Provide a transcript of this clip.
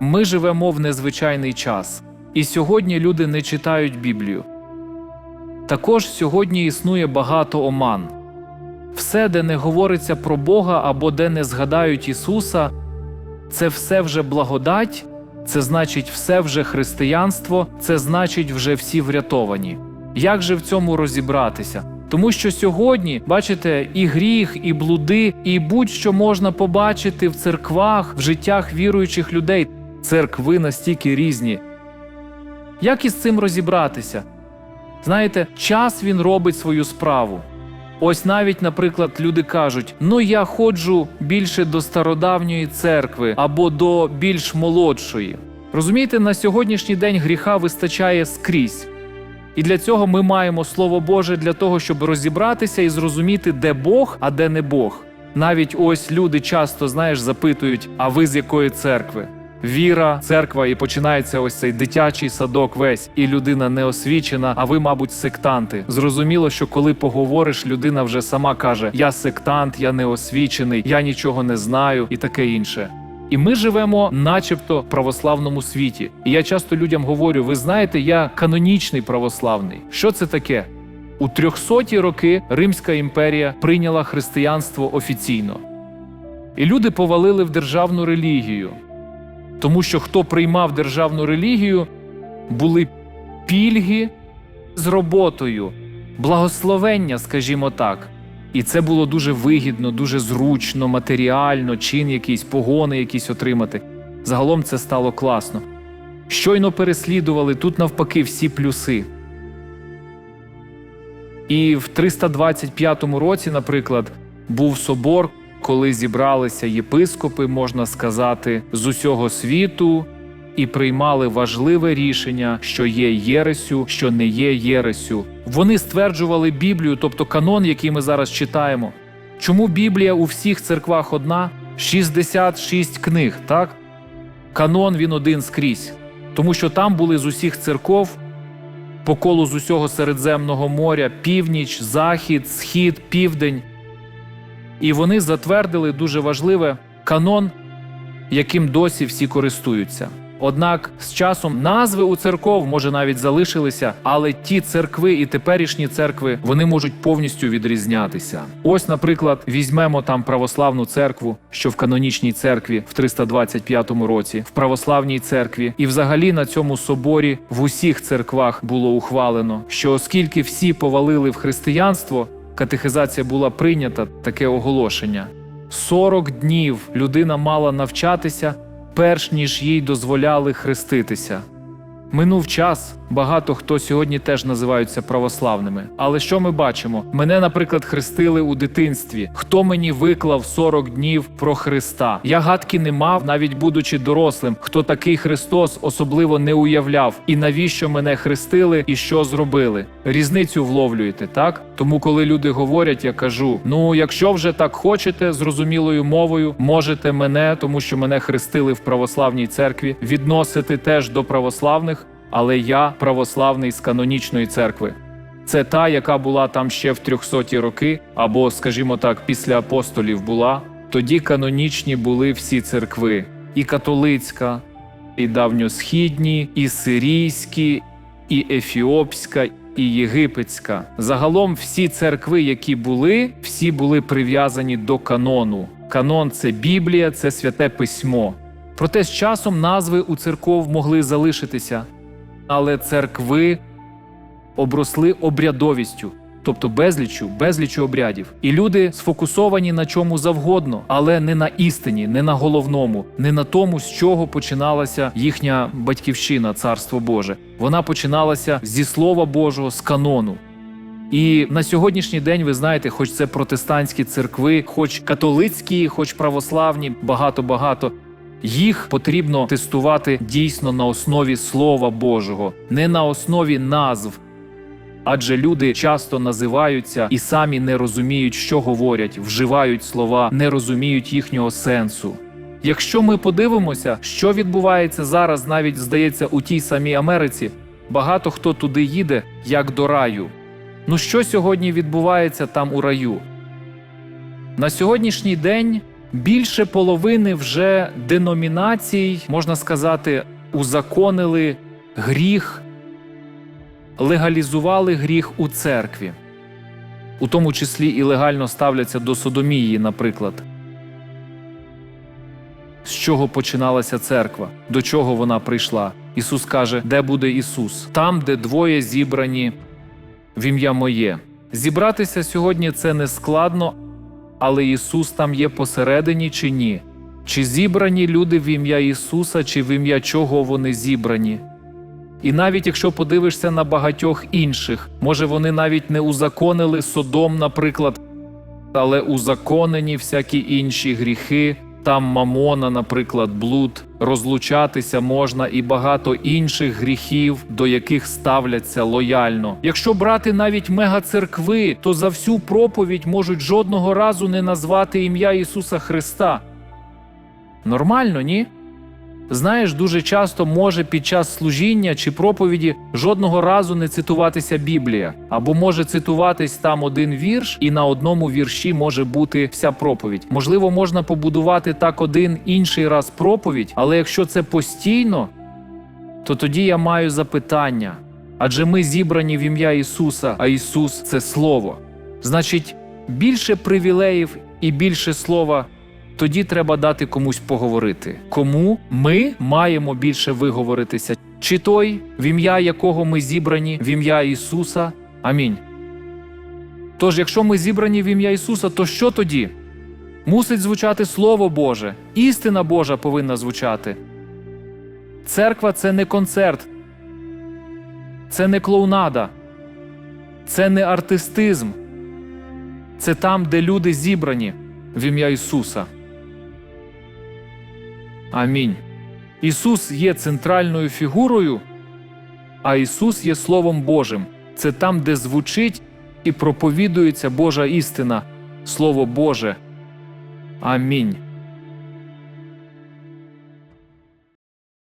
Ми живемо в незвичайний час, і сьогодні люди не читають Біблію. Також сьогодні існує багато оман. Все, де не говориться про Бога або де не згадають Ісуса, це все вже благодать, це значить все вже християнство, це значить вже всі врятовані. Як же в цьому розібратися? Тому що сьогодні, бачите, і гріх, і блуди, і будь-що можна побачити в церквах, в життях віруючих людей. Церкви настільки різні. Як із цим розібратися? Знаєте, час він робить свою справу. Ось навіть, наприклад, люди кажуть: ну я ходжу більше до стародавньої церкви або до більш молодшої. Розумієте, на сьогоднішній день гріха вистачає скрізь. І для цього ми маємо Слово Боже для того, щоб розібратися і зрозуміти, де Бог, а де не Бог. Навіть ось люди часто, знаєш, запитують: а ви з якої церкви? Віра, церква, і починається ось цей дитячий садок весь, і людина не освічена, а ви, мабуть, сектанти. Зрозуміло, що коли поговориш, людина вже сама каже: Я сектант, я не освічений, я нічого не знаю, і таке інше. І ми живемо, начебто, в православному світі. І я часто людям говорю: ви знаєте, я канонічний православний. Що це таке? У 300-ті роки Римська імперія прийняла християнство офіційно. І люди повалили в державну релігію. Тому що хто приймав державну релігію, були пільги з роботою, благословення, скажімо так. І це було дуже вигідно, дуже зручно, матеріально, чин якийсь, погони якісь отримати. Загалом це стало класно. Щойно переслідували тут навпаки всі плюси. І в 325 році, наприклад, був собор, коли зібралися єпископи, можна сказати, з усього світу і приймали важливе рішення, що є єресю, що не є єресю. Вони стверджували Біблію, тобто канон, який ми зараз читаємо. Чому Біблія у всіх церквах одна? 66 книг, так? Канон він один скрізь. Тому що там були з усіх церков по колу з усього Середземного моря, північ, захід, схід, південь. І вони затвердили дуже важливе канон, яким досі всі користуються. Однак з часом назви у церков може навіть залишилися, але ті церкви і теперішні церкви вони можуть повністю відрізнятися. Ось, наприклад, візьмемо там православну церкву, що в канонічній церкві в 325 році, в православній церкві, і взагалі на цьому соборі в усіх церквах було ухвалено, що оскільки всі повалили в християнство, катехизація була прийнята таке оголошення. 40 днів людина мала навчатися, перш ніж їй дозволяли хреститися. Минув час, багато хто сьогодні теж називаються православними. Але що ми бачимо? Мене, наприклад, хрестили у дитинстві. Хто мені виклав 40 днів про Христа? Я гадки не мав, навіть будучи дорослим. Хто такий Христос особливо не уявляв, і навіщо мене хрестили, і що зробили? Різницю вловлюєте, так? Тому, коли люди говорять, я кажу: ну, якщо вже так хочете, зрозумілою мовою, можете мене, тому що мене хрестили в православній церкві, відносити теж до православних але я православний з канонічної церкви. Це та, яка була там ще в 300-ті роки, або, скажімо так, після апостолів була. Тоді канонічні були всі церкви: і католицька, і давньосхідні, і сирійські, і ефіопська, і єгипетська. Загалом всі церкви, які були, всі були прив'язані до канону. Канон це Біблія, це святе письмо. Проте з часом назви у церков могли залишитися, але церкви обросли обрядовістю, тобто безліччю, безліччю обрядів. І люди сфокусовані на чому завгодно, але не на істині, не на головному, не на тому, з чого починалася їхня батьківщина, царство Боже. Вона починалася зі Слова Божого, з канону. І на сьогоднішній день ви знаєте, хоч це протестантські церкви, хоч католицькі, хоч православні, багато багато. Їх потрібно тестувати дійсно на основі Слова Божого, не на основі назв. Адже люди часто називаються і самі не розуміють, що говорять, вживають слова, не розуміють їхнього сенсу. Якщо ми подивимося, що відбувається зараз, навіть здається, у тій самій Америці, багато хто туди їде, як до раю. Ну що сьогодні відбувається там у раю? На сьогоднішній день Більше половини вже деномінацій, можна сказати, узаконили гріх, легалізували гріх у церкві, у тому числі і легально ставляться до содомії, наприклад. З чого починалася церква, до чого вона прийшла. Ісус каже, де буде Ісус? Там, де двоє зібрані в ім'я моє. Зібратися сьогодні це не складно, але Ісус там є посередині чи ні? Чи зібрані люди в ім'я Ісуса, чи в ім'я чого вони зібрані? І навіть якщо подивишся на багатьох інших, може вони навіть не узаконили Содом, наприклад, але узаконені всякі інші гріхи, там мамона, наприклад, блуд, розлучатися можна і багато інших гріхів, до яких ставляться лояльно. Якщо брати навіть мегацеркви, то за всю проповідь можуть жодного разу не назвати ім'я Ісуса Христа. Нормально, ні? Знаєш, дуже часто може під час служіння чи проповіді жодного разу не цитуватися Біблія, або може цитуватись там один вірш, і на одному вірші може бути вся проповідь. Можливо, можна побудувати так один інший раз проповідь, але якщо це постійно, то тоді я маю запитання. Адже ми зібрані в ім'я Ісуса, а Ісус це Слово. Значить, більше привілеїв і більше слова тоді треба дати комусь поговорити. Кому ми маємо більше виговоритися? Чи той, в ім'я якого ми зібрані, в ім'я Ісуса? Амінь. Тож, якщо ми зібрані в ім'я Ісуса, то що тоді? Мусить звучати Слово Боже, істина Божа повинна звучати. Церква це не концерт, це не клоунада, це не артистизм. Це там, де люди зібрані в ім'я Ісуса. Амінь. Ісус є центральною фігурою, а Ісус є Словом Божим. Це там, де звучить і проповідується Божа істина, Слово Боже. Амінь.